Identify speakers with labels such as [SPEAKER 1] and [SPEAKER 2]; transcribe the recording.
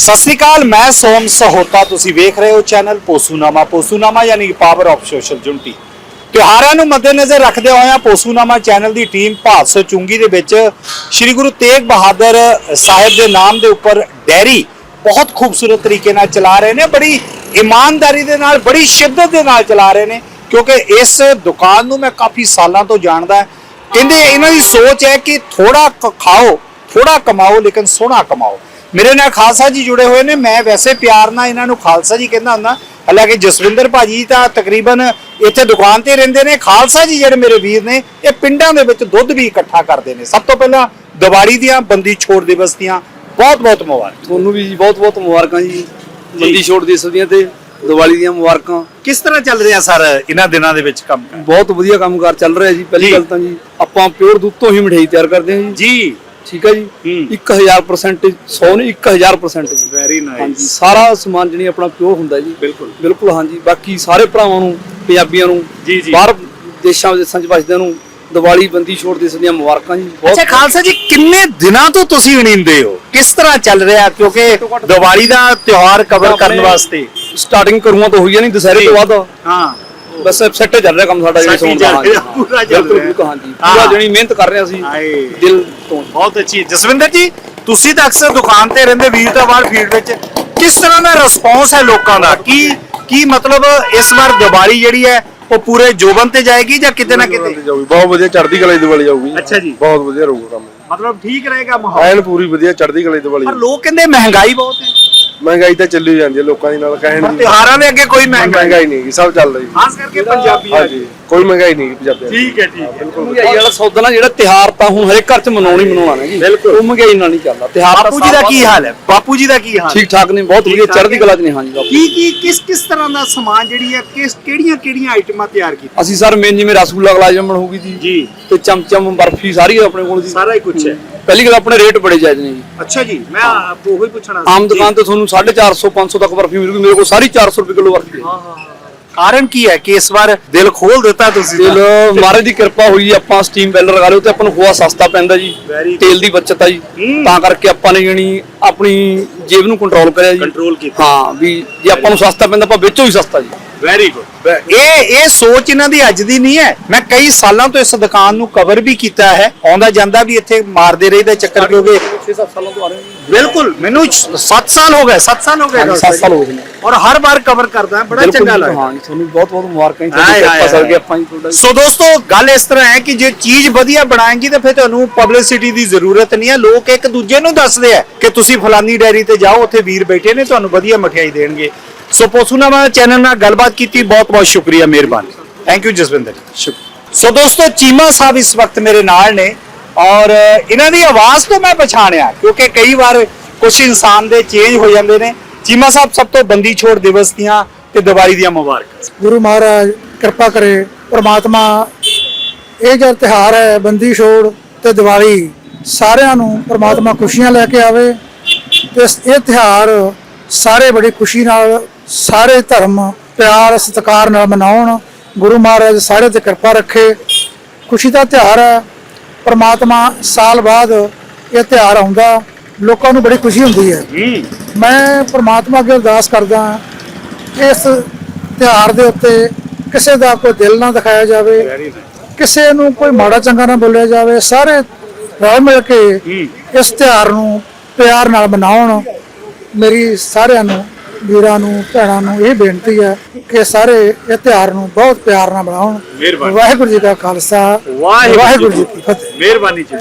[SPEAKER 1] ਸਤਿ ਸ੍ਰੀ ਅਕਾਲ, ਮੈਂ ਸੋਮ ਸਹੋਤਾ, ਤੁਸੀਂ ਵੇਖ ਰਹੇ ਹੋ ਚੈਨਲ ਪੋਸੂਨਾਮਾ। ਪੋਸੂਨਾਮਾ ਯਾਨੀ ਪਾਵਰ ਆਫ ਸੋਸ਼ਲ ਜੁਨਟੀ ਤਿਉਹਾਰਾਂ ਨੂੰ ਮੱਦੇਨਜ਼ਰ ਰੱਖਦੇ ਹੋਇਆਂ ਪੋਸੂਨਾਮਾ ਚੈਨਲ ਦੀ ਟੀਮ ਭਾਦਸੋ ਚੁੰਗੀ ਦੇ ਵਿੱਚ ਸ੍ਰੀ ਗੁਰੂ ਤੇਗ ਬਹਾਦਰ ਸਾਹਿਬ ਦੇ ਨਾਮ ਦੇ ਉੱਪਰ ਡੈਰੀ ਬਹੁਤ ਖੂਬਸੂਰਤ ਤਰੀਕੇ ਨਾਲ ਚਲਾ ਰਹੇ ਨੇ, ਬੜੀ ਇਮਾਨਦਾਰੀ ਦੇ ਨਾਲ, ਬੜੀ ਸ਼ਿੱਦਤ ਦੇ ਨਾਲ ਚਲਾ ਰਹੇ ਨੇ, ਕਿਉਂਕਿ ਇਸ ਦੁਕਾਨ ਨੂੰ ਮੈਂ ਕਾਫੀ ਸਾਲਾਂ ਤੋਂ ਜਾਣਦਾ ਕਹਿੰਦੇ ਇਹਨਾਂ ਦੀ ਸੋਚ ਹੈ ਕਿ ਥੋੜਾ ਕ- ਖਾਓ ਥੋੜਾ ਕਮਾਓ, ਲੇਕਿਨ ਸੋਹਣਾ ਕਮਾਓ। ਮੇਰੇ ਨਾਲ ਖਾਲਸਾ ਜੀ ਜੁੜੇ ਹੋਏ ਨੇ। ਮੈਂ ਵੈਸੇ ਪਿਆਰ ਨਾਲ ਇਹਨਾਂ ਨੂੰ ਖਾਲਸਾ ਜੀ ਕਹਿੰਦਾ ਹੁੰਦਾ। ਹਾਲਾਂਕਿ ਜਸਵਿੰਦਰ ਭਾਜੀ ਤਾਂ ਤਕਰੀਬਨ ਇੱਥੇ ਦੁਕਾਨ ਤੇ ਰਹਿੰਦੇ ਨੇ। ਖਾਲਸਾ ਜੀ ਜਿਹੜੇ ਮੇਰੇ ਵੀਰ ਨੇ ਇਹ ਪਿੰਡਾਂ ਦੇ ਵਿੱਚ ਦੁੱਧ ਵੀ ਇਕੱਠਾ ਕਰਦੇ ਨੇ। ਸਭ ਤੋਂ ਪਹਿਲਾਂ ਦੀਵਾਲੀ ਦੀਆਂ ਬੰਦੀ ਛੋੜ ਦਿਵਸ ਦੀਆਂ ਬਹੁਤ ਬਹੁਤ ਮੁਬਾਰਕ।
[SPEAKER 2] ਤੁਹਾਨੂੰ ਵੀ ਜੀ ਬਹੁਤ ਬਹੁਤ ਮੁਬਾਰਕਾਂ ਜੀ। ਬੰਦੀ ਛੋੜ ਦੇ ਸਦੀਆਂ ਤੇ ਦੀਵਾਲੀ ਦੀਆਂ ਮੁਬਾਰਕਾਂ।
[SPEAKER 1] ਕਿਸ ਤਰ੍ਹਾਂ ਚੱਲ ਰਿਹਾ ਸਰ ਇਹਨਾਂ ਦਿਨਾਂ ਦੇ ਵਿੱਚ ਕੰਮ?
[SPEAKER 2] ਬਹੁਤ ਵਧੀਆ ਕੰਮਕਾਰ ਚੱਲ ਰਿਹਾ ਜੀ।
[SPEAKER 1] ਜੀ।
[SPEAKER 2] ਪਹਿਲੀ ਗੱਲ ਤਾਂ ਜੀ ਆਪਾਂ ਪਿਓਰ ਦੁੱਧ ਤੋਂ ਹੀ ਮਠਿਆਈ ਤਿਆਰ ਕਰਦੇ ਹਾਂ ਜੀ।
[SPEAKER 1] ਜੀ।
[SPEAKER 2] ਠੀਕ ਹੈ ਜੀ?
[SPEAKER 1] ਹੂੰ।
[SPEAKER 2] 1000% 100 ਨਹੀਂ 1000% ਜੀ।
[SPEAKER 1] ਵੈਰੀ
[SPEAKER 2] ਹਾਂਜੀ ਸਾਰਾ ਸਮਾਨ ਜਿਹੜੀ ਆਪਣਾ ਪਿਓਰ ਹੁੰਦਾ ਜੀ।
[SPEAKER 1] ਬਿਲਕੁਲ।
[SPEAKER 2] ਬਿਲਕੁਲ ਹਾਂਜੀ। ਬਾਕੀ ਸਾਰੇ ਭਰਾਵਾਂ ਨੂੰ ਪੰਜਾਬੀਆਂ ਨੂੰ
[SPEAKER 1] ਜੀ, ਜੀ।
[SPEAKER 2] ਬਾਹਰ ਦੇਸ਼ਾਂ ਵਿਦੇਸ਼ਾਂ 'ਚ ਵਸਦਿਆਂ ਨੂੰ ਦੀਵਾਲੀ ਬੰਦੀ ਛੋੜ ਦੇ ਸਦੀਆਂ ਮੁਬਾਰਕਾਂ ਜੀ।
[SPEAKER 1] ਅੱਛਾ ਖਾਲਸਾ ਜੀ ਕਿੰਨੇ ਦਿਨਾਂ ਤੋਂ ਤੁਸੀਂ ਉਣੀਂਦੇ ਹੋ? ਕਿਸ ਤਰ੍ਹਾਂ ਚੱਲ ਰਿਹਾ? ਕਿਉਂਕਿ ਦੀਵਾਲੀ ਦਾ ਤਿਉਹਾਰ ਕਵਰ ਕਰਨ ਵਾਸਤੇ।
[SPEAKER 2] ਸਟਾਰਟਿੰਗ ਕਰੂਆਂ ਤੋਂ ਹੋਈ ਹੈ ਨਹੀਂ ਦੁਸਹਿਰੇ ਤੋਂ ਬਾਅਦ।
[SPEAKER 1] ਹਾਂ।
[SPEAKER 2] ਬਸ ਸੈੱਟ ਚੱਲ ਰਿਹਾ ਕੰਮ ਸਾਡਾ ਜਿਹੜੀ ਸੌਣ ਦਾ। ਹਾਂਜੀ,
[SPEAKER 1] ਪੂਰਾ ਚੱਲ
[SPEAKER 2] ਬਿਲਕੁਲ,
[SPEAKER 1] ਰਿਹਾ।
[SPEAKER 2] ਬਿਲਕੁਲ, ਹਾਂਜੀ। ਪੂਰਾ ਜਣੀ ਮਿਹਨਤ ਕਰ ਰਹੇ ਸੀ
[SPEAKER 1] ਹਾਏ।
[SPEAKER 2] ਦਿਲ ਤੋਂ।
[SPEAKER 1] ਬਹੁਤ ਅੱਛੀ। ਜਸਵਿੰਦਰ ਜੀ ਤੁਸੀਂ ਤਾਂ ਅਕਸਰ ਦੁਕਾਨ ਤੇ ਰਹਿੰਦੇ ਵੀਰ ਦਾ ਵਾਰ ਫੀਲਡ ਵਿੱਚ। ਕਿਸ ਤਰ੍ਹਾਂ ਦਾ ਰਿਸਪੌਂਸ ਹੈ ਲੋਕਾਂ ਦਾ? ਕੀ ਕੀ ਮਤਲਬ ਇਸ ਵਾਰ ਦੀਵਾਲੀ ਜਿਹੜੀ ਹੈ ਉਹ ਪੂਰੇ ਜੋਬਨ ਤੇ ਜਾਏਗੀ ਜਾਂ ਕਿਤੇ ਨਾ ਕਿਤੇ?
[SPEAKER 3] ਜਾਊਗੀ। ਬਹੁਤ ਵਧੀਆ ਚੜ੍ਹਦੀ ਕਲਾ ਦੀ ਦੀਵਾਲੀ ਜਾਊਗੀ
[SPEAKER 1] ਅੱਛਾ ਜੀ।
[SPEAKER 3] ਬਹੁਤ ਵਧੀਆ ਰਹੂਗਾ ਕੰਮ।
[SPEAKER 1] ਮਤਲਬ ਠੀਕ ਰਹੇਗਾ ਮਾਹੌਲ।
[SPEAKER 3] ਐਨ ਪੂਰੀ ਵਧੀਆ ਚੜ੍ਹਦੀ ਕਲਾ ਦੀ ਦੀਵਾਲੀ।
[SPEAKER 1] ਪਰ ਲੋਕ ਕਹਿੰਦੇ ਮਹਿੰਗਾਈ ਬਹੁਤ ਹੈ।
[SPEAKER 3] ਮਹਿੰਗਾਈ ਤਾਂ ਚੱਲੀ ਜਾਂਦੀ ਹੈ ਲੋਕਾਂ ਦੀ ਨਾਲ ਕਹਿਣ ਦੀ
[SPEAKER 1] ਤਿਉਹਾਰਾਂ ਦੇ ਅੱਗੇ ਕੋਈ ਮਹਿੰਗਾਈ
[SPEAKER 3] ਮਹਿੰਗਾਈ ਨਹੀਂ। ਗੀ, ਸਭ ਚੱਲਦਾ ਜੀ
[SPEAKER 1] ਖਾਸ ਕਰਕੇ ਪੰਜਾਬੀਆਂ
[SPEAKER 3] ਹਾਂਜੀ ਕੋਈ ਮਹਿੰਗਾਈ ਨਹੀਂ ਗੀ ਪੰਜਾਬੀਆਂ ਦੀ।
[SPEAKER 1] ਠੀਕ ਹੈ ਠੀਕ ਹੈ।
[SPEAKER 2] ਮਹਿੰਗਾਈ ਵਾਲਾ ਸੌਦਾ ਨਾ ਜਿਹੜਾ ਤਿਹਾਰ ਤਾਂ ਹੁਣ ਹਰੇਕ ਘਰ 'ਚ ਮਨਾਉਣੀ ਮਨਾਉਣਾ ਨਾ ਜੀ।
[SPEAKER 1] ਬਿਲਕੁਲ।
[SPEAKER 2] ਉਹ ਮਹਿੰਗਾਈ ਨਾਲ ਨਹੀਂ ਚੱਲਦਾ। ਤਿਹਾਰ ਤਾਂ
[SPEAKER 1] ਬਾਪੂ ਜੀ ਦਾ ਕੀ ਹਾਲ ਹੈ? ਬਾਪੂ ਜੀ ਦਾ ਕੀ ਹਾਲ ਹੈ?
[SPEAKER 2] ਠੀਕ ਠਾਕ ਨੇ ਬਹੁਤ ਵਧੀਆ ਚੜ੍ਹਦੀ। ਕਲਾ 'ਚ ਨੇ ਹਾਂਜੀ ਬਾਪੂ
[SPEAKER 1] ਕੀ ਕੀ ਕਿਸ ਕਿਸ ਤਰ੍ਹਾਂ ਦਾ ਸਮਾਨ ਜਿਹੜੀ ਹੈ ਕਿਸ ਕਿਹੜੀਆਂ ਕਿਹੜੀਆਂ ਆਈਟਮਾਂ ਤਿਆਰ ਕੀਤੀਆਂ?
[SPEAKER 2] ਅਸੀਂ ਸਰ ਮੇਨ ਜਿਵੇਂ ਰਸਗੁੱਲਾ ਗੁਲਾਬ ਜਾਮਣ ਹੋਊਗੀ ਜੀ। ਤੇ ਚਮਚਮ ਬਰਫੀ ਸਾਰੀ ਆਪਣੇ ਕੋਲ ਜੀ।
[SPEAKER 1] ਸਾਰਾ ਹੀ ਕੁਝ ਹੈ।
[SPEAKER 2] ਪਹਿਲੀ ਗੱਲ ਆਪਣੇ ਰੇਟ ਬੜੇ ਜਾਇਜ਼ ਨੇ ਜੀ।
[SPEAKER 1] ਅੱਛਾ ਜੀ ਮੈਂ ਆਪ ਉਹੀ ਪੁੱਛਣਾ
[SPEAKER 2] ਆਮ ਦੁਕਾਨ ਤੇ ਤੁਹਾਨੂੰ 450 500 ਤੱਕ ਬਰਫੀ ਮਿਲੂਗੀ ਮੇਰੇ ਕੋਲ ਸਾਰੀ 400 ਰੁਪਏ ਕਿਲੋ ਬਰਫੀ ਹੈ।
[SPEAKER 1] ਕਾਰਨ ਕੀ ਹੈ ਕਿ ਇਸ ਵਾਰ ਦਿਲ ਖੋਲ ਦਿੱਤਾ ਤੁਸੀਂ ਤਾਂ।
[SPEAKER 2] ਮਹਾਰਾਜ ਦੀ ਕਿਰਪਾ ਹੋਈ ਆਪਾਂ ਸਟੀਮ ਬੈਲਰ ਲਗਾ ਲਿਓ ਤੇ ਆਪਾਂ ਨੂੰ ਖੋਆ ਸਸਤਾ ਪੈਂਦਾ ਜੀ. ਤੇਲ ਦੀ ਬਚਤ ਆ ਜੀ। ਤਾਂ ਕਰਕੇ ਆਪਾਂ ਨੇ ਜਣੀ ਆਪਣੀ ਜੇਬ ਨੂੰ ਕੰਟਰੋਲ ਕਰਿਆ ਜੀ।
[SPEAKER 1] ਕੰਟਰੋਲ ਕੀਤਾ।
[SPEAKER 2] ਹਾਂ ਵੀ ਜੇ ਆਪਾਂ ਨੂੰ ਸਸਤਾ ਪੈਂਦਾ ਆਪਾਂ ਵਿੱਚੋਂ ਹੀ ਸਸਤਾ ਜੀ।
[SPEAKER 1] ਵੈਰੀ ਗੁੱਡ ਇਹ ਇਹ ਸੋਚ ਇਹਨਾਂ ਦੀ ਅੱਜ ਦੀ ਨਹੀਂ ਹੈ। ਮੈਂ ਕਈ ਸਾਲਾਂ ਤੋਂ ਇਸ ਦੁਕਾਨ ਨੂੰ ਕਵਰ ਵੀ ਕੀਤਾ ਹੈ। ਆਉਂਦਾ ਜਾਂਦਾ ਵੀ ਇੱਥੇ ਮਾਰਦੇ ਰਹੀਦਾ ਚੱਕਰ ਕਿਉਂਕਿ
[SPEAKER 2] 6-7 ਸਾਲਾਂ ਤੋਂ ਆ ਰਹੇ ਹਾਂ
[SPEAKER 1] ਬਿਲਕੁਲ ਮੈਨੂੰ 7 ਸਾਲ ਹੋ ਗਏ 7 ਸਾਲ ਹੋ ਗਏ।
[SPEAKER 2] ਜੀ 7 ਸਾਲ ਹੋ ਗਏ ਨੇ।
[SPEAKER 1] ਔਰ ਹਰ ਵਾਰ ਕਵਰ ਕਰਦਾ ਬੜਾ ਚੰਗਾ ਲੱਗਦਾ।
[SPEAKER 2] ਹਾਂ ਤੁਹਾਨੂੰ ਬਹੁਤ ਬਹੁਤ ਮੁਬਾਰਕਾਂ ਜੀ ਤੁਹਾਡੀ
[SPEAKER 1] ਹਾਏ।
[SPEAKER 2] ਕਰਕੇ ਆਪਾਂ ਤੁਹਾਡਾ
[SPEAKER 1] ਸੋ ਦੋਸਤੋ ਗੱਲ ਇਸ ਤਰ੍ਹਾਂ ਹੈ ਕਿ ਜੇ ਚੀਜ਼ ਵਧੀਆ ਬਣਾਏਗੀ ਤਾਂ ਫਿਰ ਤੁਹਾਨੂੰ ਪਬਲਿਸਿਟੀ ਦੀ ਜ਼ਰੂਰਤ ਨਹੀਂ ਹੈ। ਲੋਕ ਇੱਕ ਦੂਜੇ ਨੂੰ ਦੱਸਦੇ ਆ ਕਿ ਤੁਸੀਂ ਫਲਾਨੀ ਡੈਰੀ ਤੇ ਜਾਓ ਉੱਥੇ ਵੀਰ ਬੈਠੇ ਨੇ ਤੁਹਾਨੂੰ ਵਧੀਆ ਮਠਿਆਈ ਦੇਣਗੇ। ਸੋ ਪੋਸੂਨਾਮਾ ਚੈਨਲ ਨਾਲ ਗੱਲਬਾਤ ਕੀਤੀ ਬਹੁਤ ਬਹੁਤ ਸ਼ੁਕਰੀਆ ਮਿਹਰਬਾਨੀ ਥੈਂਕ ਯੂ ਜਸਵਿੰਦਰ ਸ਼ੁਕਰੀਆ ਸੋ ਦੋਸਤੋ ਚੀਮਾ ਸਾਹਿਬ ਇਸ ਵਕਤ ਮੇਰੇ ਨਾਲ ਨੇ ਔਰ ਇਹਨਾਂ ਦੀ ਆਵਾਜ਼ ਤੋਂ ਮੈਂ ਪਛਾਣਿਆ ਕਿਉਂਕਿ ਕਈ ਵਾਰ ਕੁਝ ਇਨਸਾਨ ਦੇ ਚੇਂਜ ਹੋ ਜਾਂਦੇ ਨੇ ਚੀਮਾ ਸਾਹਿਬ ਸਭ ਤੋਂ ਬੰਦੀ ਛੋੜ ਦਿਵਸ ਦੀਆਂ ਤੇ ਦੀਵਾਲੀ ਦੀਆਂ ਮੁਬਾਰਕਾਂ
[SPEAKER 4] ਗੁਰੂ ਮਹਾਰਾਜ ਕਿਰਪਾ ਕਰੇ ਪ੍ਰਮਾਤਮਾ ਇਹ ਜਿਹੜਾ ਤਿਹਾਰ ਹੈ ਬੰਦੀ ਛੋੜ ਤੇ ਦੀਵਾਲੀ ਸਾਰਿਆਂ ਨੂੰ ਪ੍ਰਮਾਤਮਾ ਖੁਸ਼ੀਆਂ ਲੈ ਕੇ ਆਵੇ ਤੇ ਇਹ ਤਿਹਾਰ ਸਾਰੇ ਬੜੀ ਖੁਸ਼ੀ ਨਾਲ ਸਾਰੇ ਧਰਮ ਪਿਆਰ, ਸਤਿਕਾਰ ਨਾਲ ਮਨਾਉਣ। ਗੁਰੂ ਮਹਾਰਾਜ ਸਾਰੇ ਤੇ ਕਿਰਪਾ ਰੱਖੇ। ਖੁਸ਼ੀ ਦਾ ਤਿਹਾਰ ਹੈ। ਪਰਮਾਤਮਾ ਸਾਲ ਬਾਅਦ ਇਹ ਤਿਹਾਰ ਆਉਂਦਾ। ਲੋਕਾਂ ਨੂੰ ਬੜੀ ਖੁਸ਼ੀ ਹੁੰਦੀ ਹੈ। ਮੈਂ ਪਰਮਾਤਮਾ ਅੱਗੇ ਅਰਦਾਸ ਕਰਦਾ ਇਸ ਤਿਉਹਾਰ ਦੇ ਉੱਤੇ ਕਿਸੇ ਦਾ ਕੋਈ ਦਿਲ ਨਾ ਦਿਖਾਇਆ ਜਾਵੇ। ਕਿਸੇ ਨੂੰ ਕੋਈ ਮਾੜਾ ਚੰਗਾ ਨਾ ਬੋਲਿਆ ਜਾਵੇ। ਸਾਰੇ ਰਲ ਮਿਲ ਕੇ ਇਸ ਤਿਉਹਾਰ ਨੂੰ ਪਿਆਰ ਨਾਲ ਮਨਾਉਣ। ਮੇਰੀ ਸਾਰਿਆਂ ਨੂੰ ਵੀਰਾਂ ਨੂੰ ਭੈਣਾਂ ਨੂੰ ਇਹ ਬੇਨਤੀ ਹੈ ਕਿ ਸਾਰੇ ਇਹ ਤਿਉਹਾਰ ਨੂੰ ਬਹੁਤ ਪਿਆਰ ਨਾਲ ਮਨਾਉਣ।
[SPEAKER 1] ਮਿਹਰਬਾਨੀ।
[SPEAKER 4] ਵਾਹਿਗੁਰੂ ਜੀ ਕਾ ਖਾਲਸਾ
[SPEAKER 1] ਵਾਹਿਗੁਰੂ
[SPEAKER 4] ਵਾਹਿਗੁਰੂ ਜੀ ਕੀ ਫਤਿਹ।
[SPEAKER 1] ਮਿਹਰਬਾਨੀ ਜੀ।